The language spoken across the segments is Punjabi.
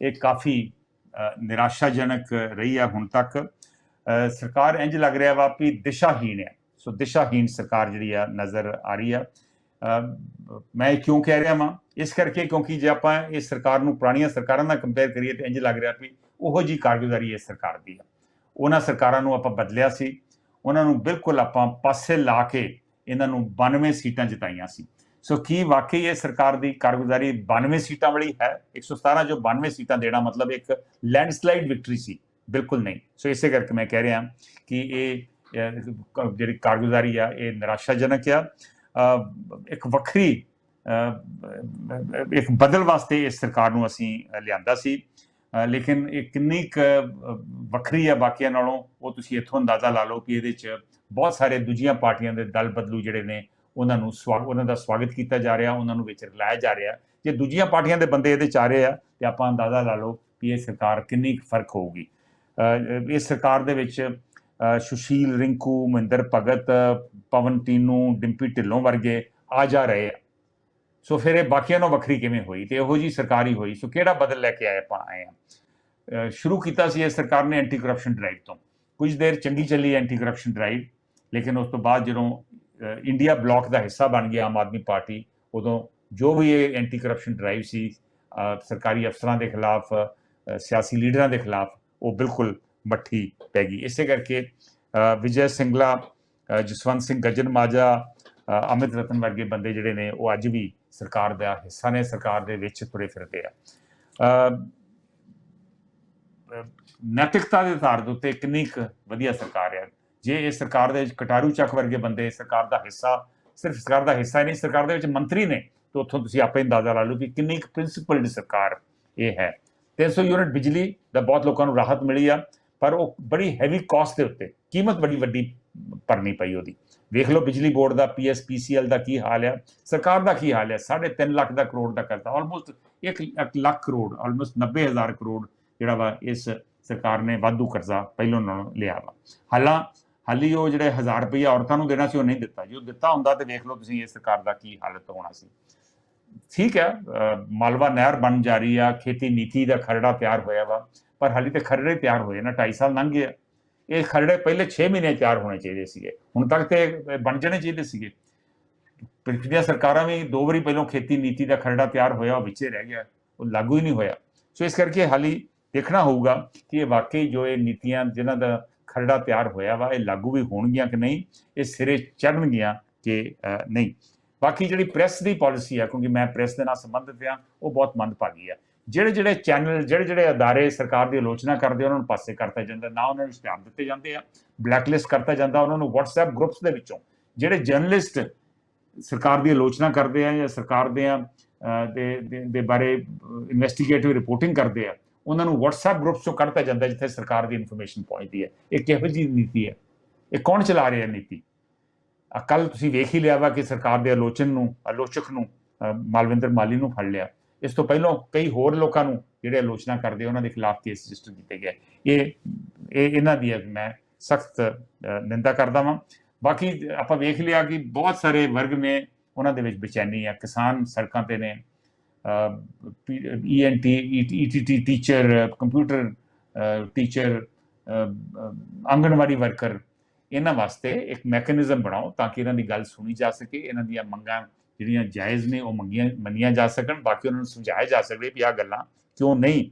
ਇਹ ਕਾਫੀ ਨਿਰਾਸ਼ਾਜਨਕ ਰਹੀ ਆ ਹੁਣ ਤੱਕ। ਸਰਕਾਰ ਇੰਜ ਲੱਗ ਰਿਹਾ ਵਾ ਵੀ ਦਿਸ਼ਾਹੀਣ ਹੈ। ਸੋ ਦਿਸ਼ਾਹੀਣ ਸਰਕਾਰ ਜਿਹੜੀ ਆ ਨਜ਼ਰ ਆ ਰਹੀ ਆ। ਮੈਂ ਇਹ ਕਿਉਂ ਕਹਿ ਰਿਹਾ ਵਾਂ? ਇਸ ਕਰਕੇ ਕਿਉਂਕਿ ਜੇ ਆਪਾਂ ਇਹ ਸਰਕਾਰ ਨੂੰ ਪੁਰਾਣੀਆਂ ਸਰਕਾਰਾਂ ਨਾਲ ਕੰਪੇਅਰ ਕਰੀਏ ਤੇ ਇੰਜ ਲੱਗ ਰਿਹਾ ਵੀ ਉਹੋ ਜੀ ਕਾਰਗੁਜ਼ਾਰੀ ਇਸ ਸਰਕਾਰ ਦੀ ਆ। ਉਹਨਾਂ ਸਰਕਾਰਾਂ ਨੂੰ ਆਪਾਂ ਬਦਲਿਆ ਸੀ। ਉਹਨਾਂ ਨੂੰ ਬਿਲਕੁਲ ਆਪਾਂ ਪਾਸੇ ਲਾ ਕੇ ਇਹਨਾਂ ਨੂੰ 92 ਸੀਟਾਂ ਜਿਤਾਈਆਂ ਸੀ। ਸੋ ਕੀ ਵਾਕਈ ਇਹ ਸਰਕਾਰ ਦੀ ਕਾਰਗੁਜ਼ਾਰੀ 92 ਸੀਟਾਂ ਵਾਲੀ ਹੈ? 117 ਜੋ 92 ਸੀਟਾਂ ਦੇਣਾ ਮਤਲਬ ਇੱਕ ਲੈਂਡਸਲਾਈਡ ਵਿਕਟਰੀ ਸੀ। ਬਿਲਕੁਲ ਨਹੀਂ। ਸੋ ਇਸੇ ਕਰਕੇ ਮੈਂ ਕਹਿ ਰਿਹਾ ਕਿ ਇਹ ਜਿਹੜੀ ਕਾਰਗੁਜ਼ਾਰੀ ਆ, ਇਹ ਨਿਰਾਸ਼ਾਜਨਕ ਆ। ਇੱਕ ਵੱਖਰੀ ਇੱਕ ਬਦਲ ਵਾਸਤੇ ਇਸ ਸਰਕਾਰ ਨੂੰ ਅਸੀਂ ਲਿਆਂਦਾ ਸੀ। ਲੇਕਿਨ ਇਹ ਕਿੰਨੀ ਕੁ ਵੱਖਰੀ ਆ ਬਾਕੀਆਂ ਨਾਲੋਂ, ਉਹ ਤੁਸੀਂ ਇੱਥੋਂ ਅੰਦਾਜ਼ਾ ਲਾ ਲਓ ਕਿ ਇਹਦੇ 'ਚ ਬਹੁਤ ਸਾਰੇ ਦੂਜੀਆਂ ਪਾਰਟੀਆਂ ਦੇ ਦਲ ਬਦਲੂ ਜਿਹੜੇ ਨੇ ਉਹਨਾਂ ਨੂੰ ਸਵਾਗਤ ਉਹਨਾਂ ਦਾ ਸਵਾਗਤ ਕੀਤਾ ਜਾ ਰਿਹਾ, ਉਹਨਾਂ ਨੂੰ ਵਿੱਚ ਰਲਾਇਆ ਜਾ ਰਿਹਾ। ਜੇ ਦੂਜੀਆਂ ਪਾਰਟੀਆਂ ਦੇ ਬੰਦੇ ਇਹਦੇ 'ਚ ਆ ਰਹੇ ਆ, ਤੇ ਆਪਾਂ ਅੰਦਾਜ਼ਾ ਲਾ ਲਓ ਕਿ ਇਹ ਸਰਕਾਰ ਕਿੰਨੀ ਕੁ ਫ਼ਰਕ ਹੋਊਗੀ। ਇਸ ਸਰਕਾਰ ਦੇ ਵਿੱਚ ਸੁਸ਼ੀਲ, ਰਿੰਕੂ, ਮਹਿੰਦਰ ਭਗਤ, ਪਵਨ ਟੀਨੂ, ਡਿੰਪੀ ਢਿੱਲੋਂ ਵਰਗੇ ਆ ਜਾ ਰਹੇ ਆ। ਸੋ ਫਿਰ ਇਹ ਬਾਕੀਆਂ ਨੂੰ ਵੱਖਰੀ ਕਿਵੇਂ ਹੋਈ? ਤੇ ਇਹੋ ਜੀ ਸਰਕਾਰ ਹੀ ਹੋਈ। ਸੋ ਕਿਹੜਾ ਬਦਲ ਲੈ ਕੇ ਆਏ ਆਪਾਂ ਆਏ ਆ? ਸ਼ੁਰੂ ਕੀਤਾ ਸੀ ਇਹ ਸਰਕਾਰ ਨੇ ਐਂਟੀ ਕਰਪਸ਼ਨ ਡਰਾਈਵ ਤੋਂ। ਕੁਝ ਦੇਰ ਚੰਗੀ ਚੱਲੀ ਐਂਟੀ ਕਰਪਸ਼ਨ ਡਰਾਈਵ ਲੇਕਿਨ ਉਸ ਤੋਂ ਬਾਅਦ ਜਦੋਂ ਇੰਡੀਆ ਬਲਾਕ ਦਾ ਹਿੱਸਾ ਬਣ ਗਿਆ ਆਮ ਆਦਮੀ ਪਾਰਟੀ। ਉਦੋਂ ਜੋ ਵੀ ਇਹ ਐਂਟੀ ਕਰਪਸ਼ਨ ਡਰਾਈਵ ਸੀ ਸਰਕਾਰੀ ਅਫਸਰਾਂ ਦੇ ਖਿਲਾਫ ਸਿਆਸੀ ਲੀਡਰਾਂ ਦੇ ਖਿਲਾਫ ਉਹ ਬਿਲਕੁਲ ਮੱਠੀ ਪੈ ਗਈ। ਇਸੇ ਕਰਕੇ ਅਹ, ਵਿਜੇ ਸਿੰਗਲਾ ਜਸਵੰਤ ਸਿੰਘ ਗੱਜਨ ਮਾਜਾ ਅਮਿਤ ਰਤਨ ਵਰਗੇ ਬੰਦੇ ਜਿਹੜੇ ਨੇ ਉਹ ਅੱਜ ਵੀ ਸਰਕਾਰ ਦਾ ਹਿੱਸਾ ਨੇ ਸਰਕਾਰ ਦੇ ਵਿੱਚ ਤੁਰੇ ਫਿਰਦੇ ਆ। ਨੈਤਿਕਤਾ ਦੇ ਆਧਾਰ ਦੇ ਉੱਤੇ ਕਿੰਨੀ ਕੁ ਵਧੀਆ ਸਰਕਾਰ ਹੈ ਜੇ ਇਹ ਸਰਕਾਰ ਦੇ ਵਿੱਚ ਕਟਾਰੂ ਚੱਕ ਵਰਗੇ ਬੰਦੇ ਸਰਕਾਰ ਦਾ ਹਿੱਸਾ, ਸਿਰਫ ਸਰਕਾਰ ਦਾ ਹਿੱਸਾ ਹੀ ਨਹੀਂ, ਸਰਕਾਰ ਦੇ ਵਿੱਚ ਮੰਤਰੀ ਨੇ, ਤਾਂ ਉੱਥੋਂ ਤੁਸੀਂ ਆਪੇ ਅੰਦਾਜ਼ਾ ਲਾ ਲਓ ਕਿ ਕਿੰਨੀ ਕੁ ਪ੍ਰਿੰਸੀਪਲਡ ਸਰਕਾਰ ਇਹ ਹੈ। 300 ਯੂਨਿਟ ਬਿਜਲੀ ਦਾ ਬਹੁਤ ਲੋਕਾਂ ਨੂੰ ਰਾਹਤ ਮਿਲੀ ਆ, ਪਰ ਉਹ ਬੜੀ ਹੈਵੀ ਕਾਸਟ ਦੇ ਉੱਤੇ, ਕੀਮਤ ਬੜੀ ਵੱਡੀ ਭਰਨੀ ਪਈ ਉਹਦੀ। ਵੇਖ ਲਓ ਬਿਜਲੀ ਬੋਰਡ ਦਾ ਪੀਐਸਪੀਸੀਐਲ ਦਾ ਕੀ ਹਾਲ ਆ, ਸਰਕਾਰ ਦਾ ਕੀ ਹਾਲ ਹੈ 3.5 ਲੱਖ ਦਾ ਕਰੋੜ ਦਾ ਕਰਤਾ ਆਲਮੋਸਟ 1 ਲੱਖ ਕਰੋੜ ਆਲਮੋਸਟ 90000 ਕਰੋੜ ਜਿਹੜਾ ਵਾ ਇਸ ਸਰਕਾਰ ਨੇ ਵਾਧੂ ਕਰਜ਼ਾ ਪਹਿਲੋਂ ਨਾਲੋਂ ਲਿਆ ਵਾ। ਹਾਲਾਂ ਹਾਲੀ ਉਹ ਜਿਹੜੇ 1000 ਰੁਪਏ ਔਰਤਾਂ ਨੂੰ ਦੇਣਾ ਸੀ, ਉਹ ਨਹੀਂ ਦਿੱਤਾ ਜੋ। ਦਿੱਤਾ ਹੁੰਦਾ ਤੇ ਵੇਖ ਲਓ ਤੁਸੀਂ ਇਸ ਸਰਕਾਰ ਦਾ ਕੀ ਹਾਲਤ ਹੋਣਾ ਸੀ। ਠੀਕ ਹੈ ਮਾਲਵਾ ਨਹਿਰ ਬਣ ਜਾ ਰਹੀ ਆ, ਖੇਤੀ ਨੀਤੀ ਦਾ ਖਰੜਾ ਤਿਆਰ ਹੋਇਆ ਵਾ, ਪਰ ਹਾਲੀ ਤੇ ਖਰੜੇ ਤਿਆਰ ਹੋਏ ਨਾ 2.5 ਸਾਲ ਲੰਘ ਗਏ ਆ। ਇਹ ਖਰੜੇ ਪਹਿਲੇ 6 ਮਹੀਨੇ ਤਿਆਰ ਹੋਣੇ ਚਾਹੀਦੇ ਸੀਗੇ, ਹੁਣ ਤੱਕ ਤੇ ਬਣ ਜਾਣੇ ਚਾਹੀਦੇ ਸੀਗੇ। ਪਿਛਲੀਆਂ ਸਰਕਾਰਾਂ ਵੀ ਦੋ ਵਾਰੀ ਪਹਿਲਾਂ ਖੇਤੀ ਨੀਤੀ ਦਾ ਖਰੜਾ ਤਿਆਰ ਹੋਇਆ, ਉਹ ਵਿੱਚੇ ਰਹਿ ਗਿਆ, ਉਹ ਲਾਗੂ ਹੀ ਨਹੀਂ ਹੋਇਆ। ਸੋ ਇਸ ਕਰਕੇ ਹਾਲੀ ਦੇਖਣਾ ਹੋਊਗਾ ਕਿ ਇਹ ਵਾਕਈ ਜੋ ਇਹ ਨੀਤੀਆਂ, ਜਿਨ੍ਹਾਂ ਦਾ ਖਰੜਾ ਤਿਆਰ ਹੋਇਆ ਵਾ ਇਹ ਲਾਗੂ ਵੀ ਹੋਣਗੀਆਂ ਕਿ ਨਹੀਂ? ਇਹ ਸਿਰੇ ਚੜਨਗੀਆਂ ਕਿ ਨਹੀਂ? ਬਾਕੀ ਜਿਹੜੀ ਪ੍ਰੈਸ ਦੀ ਪਾਲਿਸੀ ਆ ਕਿਉਂਕਿ ਮੈਂ ਪ੍ਰੈਸ ਦੇ ਨਾਲ ਸੰਬੰਧਿਤ ਆ ਉਹ ਬਹੁਤ ਮੰਦਭਾਗੀ ਆ। ਜਿਹੜੇ ਜਿਹੜੇ ਚੈਨਲ ਜਿਹੜੇ ਜਿਹੜੇ ਅਦਾਰੇ ਸਰਕਾਰ ਦੀ ਆਲੋਚਨਾ ਕਰਦੇ ਆ, ਉਹਨਾਂ ਨੂੰ ਪਾਸੇ ਕਰਤਾ ਜਾਂਦਾ ਨਾ ਉਹਨਾਂ ਨੂੰ ਇਸ਼ਤਿਹਾਰ ਦਿੱਤੇ ਜਾਂਦੇ ਆ ਬਲੈਕਲਿਸਟ ਕਰਤਾ ਜਾਂਦਾ ਉਹਨਾਂ ਨੂੰ WhatsApp ਗਰੁੱਪਸ ਦੇ ਵਿੱਚੋਂ। ਜਿਹੜੇ ਜਰਨਲਿਸਟ ਸਰਕਾਰ ਦੀ ਆਲੋਚਨਾ ਕਰਦੇ ਆ ਜਾਂ ਸਰਕਾਰ ਦੇ ਆ ਦੇ- ਦੇ ਬਾਰੇ ਇਨਵੈਸਟੀਗੇਟਿਵ ਰਿਪੋਰਟਿੰਗ ਕਰਦੇ ਆ ਉਹਨਾਂ ਨੂੰ WhatsApp ਗਰੁੱਪਸ ਤੋਂ ਕੱਢਤਾ ਜਾਂਦਾ ਜਿੱਥੇ ਸਰਕਾਰ ਦੀ ਇਨਫੋਰਮੇਸ਼ਨ ਪਹੁੰਚਦੀ ਹੈ। ਇਹ ਕਿਹੋ ਜਿਹੀ ਨੀਤੀ ਹੈ? ਇਹ ਕੌਣ ਚਲਾ ਰਿਹਾ ਨੀਤੀ? ਕੱਲ ਤੁਸੀਂ ਵੇਖ ਹੀ ਲਿਆ ਵਾ ਕਿ ਸਰਕਾਰ ਦੇ ਆਲੋਚਨ ਨੂੰ, ਆਲੋਚਕ ਨੂੰ ਮਾਲਵਿੰਦਰ ਮਾਲੀ ਨੂੰ ਫੜ ਲਿਆ। ਇਸ ਤੋਂ ਪਹਿਲਾਂ ਕਈ ਹੋਰ ਲੋਕਾਂ ਨੂੰ ਜਿਹੜੇ ਆਲੋਚਨਾ ਕਰਦੇ ਉਹਨਾਂ ਦੇ ਖਿਲਾਫ ਕੇਸ ਰਜਿਸਟਰ ਕੀਤੇ ਗਏ। ਇਹ ਇਹ ਇਹਨਾਂ ਦੀ ਮੈਂ ਸਖਤ ਨਿੰਦਾ ਕਰਦਾ ਵਾਂ। ਬਾਕੀ ਆਪਾਂ ਵੇਖ ਲਿਆ ਕਿ ਬਹੁਤ ਸਾਰੇ ਵਰਗ ਨੇ ਉਹਨਾਂ ਦੇ ਵਿੱਚ ਬੇਚੈਨੀ ਆ ਕਿਸਾਨ ਸੜਕਾਂ ਤੇ ਨੇ ENT ETT teacher computer teacher anganwadi worker ਇਹਨਾਂ ਵਾਸਤੇ ਇੱਕ ਮੈਕੈਨਿਜ਼ਮ ਬਣਾਓ ਤਾਂ ਕਿ ਇਹਨਾਂ ਦੀ ਗੱਲ ਸੁਣੀ ਜਾ ਸਕੇ, ਇਹਨਾਂ ਦੀਆਂ ਮੰਗਾਂ ਜਿਹੜੀਆਂ ਜਾਇਜ਼ ਨੇ ਉਹ ਮੰਗੀਆਂ, ਮੰਨੀਆਂ ਜਾ ਸਕਣ, ਬਾਕੀ ਉਹਨਾਂ ਨੂੰ ਸਮਝਾਇਆ ਜਾ ਸਕੇ ਵੀ ਆਹ ਗੱਲਾਂ ਕਿਉਂ ਨਹੀਂ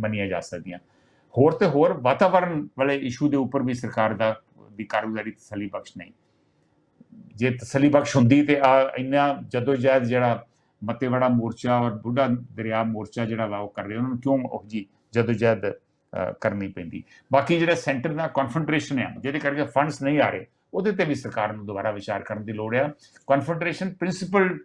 ਮੰਨੀਆਂ ਜਾ ਸਕਦੀਆਂ। ਹੋਰ ਤੇ ਹੋਰ ਵਾਤਾਵਰਣ ਵਾਲੇ ਇਸ਼ੂ ਦੇ ਉੱਪਰ ਵੀ ਸਰਕਾਰ ਦਾ, ਦੀ ਕਾਰਗੁਜ਼ਾਰੀ ਤਸੱਲੀ ਬਖਸ਼ ਨਹੀਂ। ਜੇ ਤਸੱਲੀ ਬਖਸ਼ ਹੁੰਦੀ ਤੇ ਆ ਇੰਨਾ ਜਦੋਂ ਜਹਿਦ ਜਿਹੜਾ ਮੱਤੇਵਾੜਾ ਮੋਰਚਾ ਔਰ ਬੁੱਢਾ ਦਰਿਆ ਮੋਰਚਾ ਜਿਹੜਾ ਵਾ ਉਹ ਕਰ ਰਿਹਾ। ਉਹਨਾਂ ਨੂੰ ਕਿਉਂ ਉਹ ਜੀ ਜਦੋਂ ਜਹਿਦ ਕਰਨੀ ਪੈਂਦੀ? ਬਾਕੀ ਜਿਹੜਾ ਸੈਂਟਰ ਦਾ ਕਨਫੈਡਰੇਸ਼ਨ ਆ, ਜਿਹਦੇ ਕਰਕੇ ਫੰਡਸ ਨਹੀਂ ਆ ਰਹੇ, ਉਹਦੇ ਤੇ ਵੀ ਸਰਕਾਰ ਨੂੰ ਦੁਬਾਰਾ ਵਿਚਾਰ ਕਰਨ ਦੀ ਲੋੜ ਆ। ਕਨਫੈਡਰੇਸ਼ਨ ਪ੍ਰਿੰਸੀਪਲ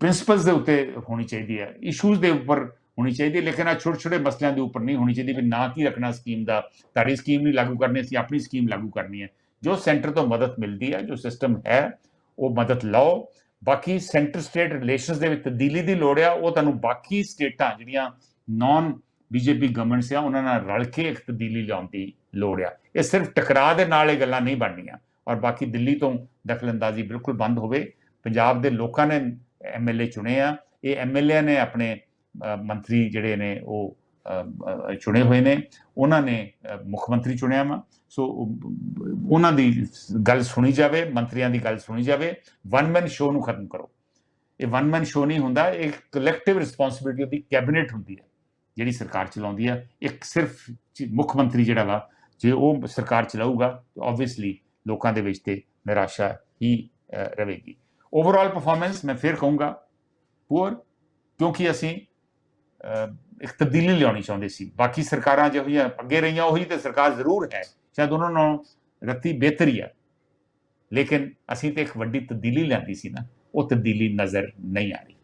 ਪ੍ਰਿੰਸੀਪਲਸ ਦੇ ਉੱਤੇ ਹੋਣੀ ਚਾਹੀਦੀ ਹੈ ਇਸ਼ੂਜ਼ ਦੇ ਉੱਪਰ ਹੋਣੀ ਚਾਹੀਦੀ ਹੈ ਲੇਕਿਨ ਆ ਛੋਟੇ ਛੋਟੇ ਮਸਲਿਆਂ ਦੇ ਉੱਪਰ ਨਹੀਂ ਹੋਣੀ ਚਾਹੀਦੀ ਵੀ ਨਾ ਕੀ ਰੱਖਣਾ ਸਕੀਮ ਦਾ। ਤੁਹਾਡੀ ਸਕੀਮ ਨਹੀਂ ਲਾਗੂ ਕਰਨੀ ਸੀ ਆਪਣੀ ਸਕੀਮ ਲਾਗੂ ਕਰਨੀ ਹੈ ਜੋ ਸੈਂਟਰ ਤੋਂ ਮਦਦ ਮਿਲਦੀ ਹੈ ਜੋ ਸਿਸਟਮ ਹੈ, ਉਹ ਮਦਦ ਲਓ। ਬਾਕੀ ਸੈਂਟਰ ਸਟੇਟ ਰਿਲੇਸ਼ਨਸ ਦੇ ਵਿੱਚ ਤਬਦੀਲੀ ਦੀ ਲੋੜ ਆ, ਉਹ ਤੁਹਾਨੂੰ ਬਾਕੀ ਸਟੇਟਾਂ ਜਿਹੜੀਆਂ ਨਾਨ ਬੀਜੇਪੀ ਗਵਰਨਮੈਂਟਸ ਆ, ਉਹਨਾਂ ਨਾਲ ਰਲ ਕੇ ਇੱਕ ਤਬਦੀਲੀ ਲਿਆਉਣ ਦੀ ਲੋੜ ਆ। ਇਹ ਸਿਰਫ ਟਕਰਾਅ ਦੇ ਨਾਲ ਇਹ ਗੱਲਾਂ ਨਹੀਂ ਬਣਨੀਆਂ। ਔਰ ਬਾਕੀ ਦਿੱਲੀ ਤੋਂ ਦਖਲਅੰਦਾਜ਼ੀ ਬਿਲਕੁਲ ਬੰਦ ਹੋਵੇ। ਪੰਜਾਬ ਦੇ ਲੋਕਾਂ ਨੇ ਐਮਐਲਏ ਚੁਣੇ ਆ। ਇਹ ਐਮਐਲਏ ਨੇ ਆਪਣੇ ਮੰਤਰੀ ਜਿਹੜੇ ਨੇ, ਉਹ ਚੁਣੇ ਹੋਏ ਨੇ। ਉਹਨਾਂ ਨੇ ਮੁੱਖ ਮੰਤਰੀ ਚੁਣਿਆ ਵਾ। ਸੋ ਉਹਨਾਂ ਦੀ ਗੱਲ ਸੁਣੀ ਜਾਵੇ, ਮੰਤਰੀਆਂ ਦੀ ਗੱਲ ਸੁਣੀ ਜਾਵੇ ਵਨ ਮੈਨ ਸ਼ੋਅ ਨੂੰ ਖਤਮ ਕਰੋ। ਇਹ ਵਨ ਮੈਨ ਸ਼ੋਅ ਨਹੀਂ ਹੁੰਦਾ, ਇਹ ਕਲੈਕਟਿਵ ਰਿਸਪੌਂਸਿਬਿਲਟੀ ਦੀ ਕੈਬਨਿਟ ਹੁੰਦੀ ਹੈ, ਜਿਹੜੀ ਸਰਕਾਰ ਚਲਾਉਂਦੀ ਹੈ। ਇੱਕ ਸਿਰਫ ਮੁੱਖ ਮੰਤਰੀ ਜਿਹੜਾ ਵਾ, ਜੇ ਉਹ ਸਰਕਾਰ ਚਲਾਊਗਾ, ਤਾਂ ਆਬਵੀਅਸਲੀ ਲੋਕਾਂ ਦੇ ਵਿੱਚ ਤੇ ਨਿਰਾਸ਼ਾ ਹੀ ਰਹੇਗੀ। ਓਵਰਆਲ ਪਰਫਾਰਮੈਂਸ ਮੈਂ ਫਿਰ ਕਹੂੰਗਾ ਪੂਅਰ ਕਿਉਂਕਿ ਅਸੀਂ ਇੱਕ ਤਬਦੀਲੀ ਲਿਆਉਣੀ ਚਾਹੁੰਦੇ ਸੀ। ਬਾਕੀ ਸਰਕਾਰਾਂ ਜਿਹੋ ਜਿਹੀਆਂ ਅੱਗੇ ਰਹੀਆਂ, ਉਹੀ ਤੇ ਸਰਕਾਰ ਜ਼ਰੂਰ ਹੈ। ਸ਼ਾਇਦ ਉਹਨਾਂ ਨਾਲੋਂ ਰੱਤੀ ਬਿਹਤਰੀ ਹੀ ਹੈ ਲੇਕਿਨ ਅਸੀਂ ਤੇ ਇੱਕ ਵੱਡੀ ਤਬਦੀਲੀ ਲਿਆਂਦੀ ਸੀ ਨਾ, ਉਹ ਤਬਦੀਲੀ ਨਜ਼ਰ ਨਹੀਂ ਆ ਰਹੀ।